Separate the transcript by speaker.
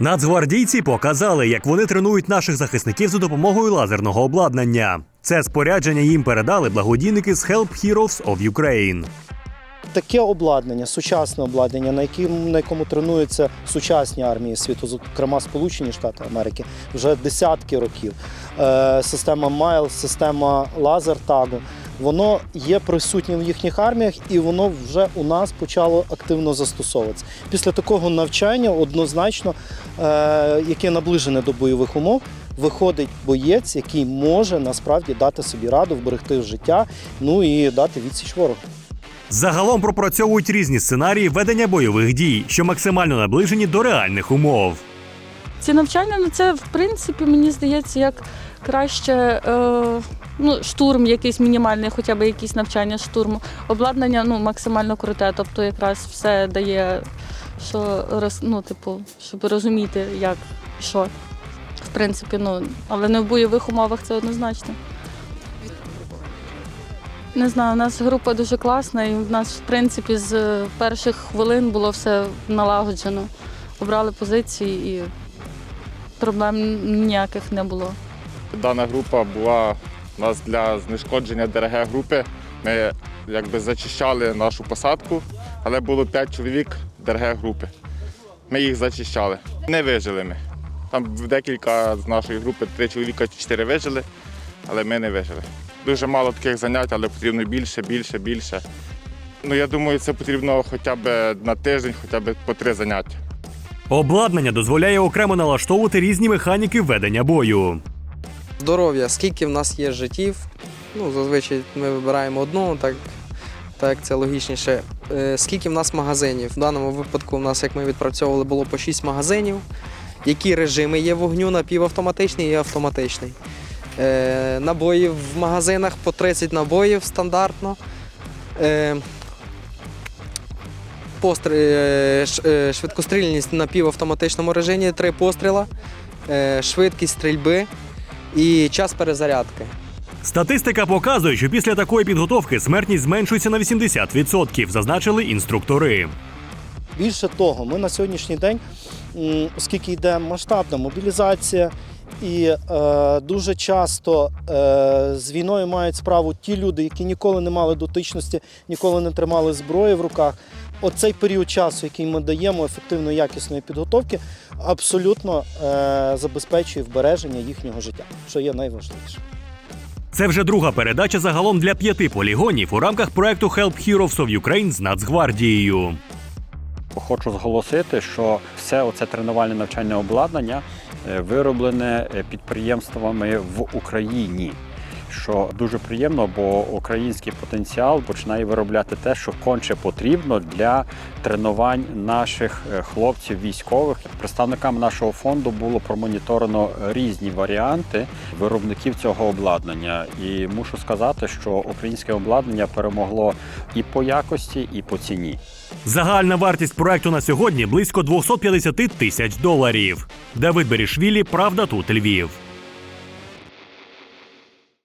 Speaker 1: Нацгвардійці показали, як вони тренують наших захисників за допомогою лазерного обладнання. Це спорядження їм передали благодійники з Help Heroes of Ukraine.
Speaker 2: Таке обладнання, сучасне обладнання, на якому, на якому тренуються сучасні армії світу, зокрема Сполучені Штати Америки, вже десятки років. Е, система Майл, система лазер-тагу, воно є присутнім в їхніх арміях і воно вже у нас почало активно застосовуватися. Після такого навчання однозначно, е, яке наближене до бойових умов, виходить боєць, який може насправді дати собі раду, вберегти життя, ну і дати відсіч ворогу.
Speaker 1: Загалом пропрацьовують різні сценарії ведення бойових дій, що максимально наближені до реальних умов.
Speaker 3: Ці навчання, ну це в принципі мені здається, як краще е, ну, штурм, якийсь мінімальний, хоча б якісь навчання штурму. Обладнання ну, максимально круте, тобто якраз все дає, що ну, типу, щоб розуміти, як і що. В принципі, ну, але не в бойових умовах це однозначно. Не знаю, у нас група дуже класна, і в нас, в принципі, з перших хвилин було все налагоджено. Обрали позиції і проблем ніяких не було.
Speaker 4: Дана група була у нас для знешкодження ДРГ групи. Ми якби зачищали нашу посадку, але було 5 чоловік ДРГ групи. Ми їх зачищали. Не вижили ми. Там декілька з нашої групи, три чоловіка, чотири вижили, але ми не вижили. Дуже мало таких занять, але потрібно більше, більше, більше. Ну, я думаю, це потрібно хоча б на тиждень, хоча б по три заняття.
Speaker 1: Обладнання дозволяє окремо налаштовувати різні механіки ведення бою.
Speaker 5: Здоров'я, скільки в нас є життів. Ну, зазвичай ми вибираємо одну, так, так це логічніше. Е, Скільки в нас магазинів? В даному випадку в нас, як ми відпрацьовували, було по 6 магазинів. Які режими є вогню напівавтоматичний і автоматичний. Е, Набоїв в магазинах по 30 набоїв стандартно. Е, Пострі... е, е, Швидкострільність на півавтоматичному режимі 3 постріла, Е, швидкість стрільби і час перезарядки.
Speaker 1: Статистика показує, що після такої підготовки смертність зменшується на 80%, зазначили інструктори.
Speaker 2: Більше того, ми на сьогоднішній день, оскільки йде масштабна мобілізація, і е, дуже часто е, з війною мають справу ті люди, які ніколи не мали дотичності, ніколи не тримали зброї в руках. Оцей період часу, який ми даємо ефективної якісної підготовки, абсолютно е, забезпечує вбереження їхнього життя, що є найважливіше.
Speaker 1: Це вже друга передача загалом для п'яти полігонів у рамках проекту Help Heroes of Ukraine з Нацгвардією.
Speaker 6: Хочу зголосити, що все оце тренувальне навчальне обладнання вироблене е, підприємствами в Україні. Що дуже приємно, бо український потенціал починає виробляти те, що конче потрібно для тренувань наших е, хлопців військових. Представникам нашого фонду було промоніторено різні варіанти виробників цього обладнання. І мушу сказати, що українське обладнання перемогло і по якості, і по ціні.
Speaker 1: Загальна вартість проекту на сьогодні близько 250 тисяч доларів. Давид Берішвілі, Правда тут Львів.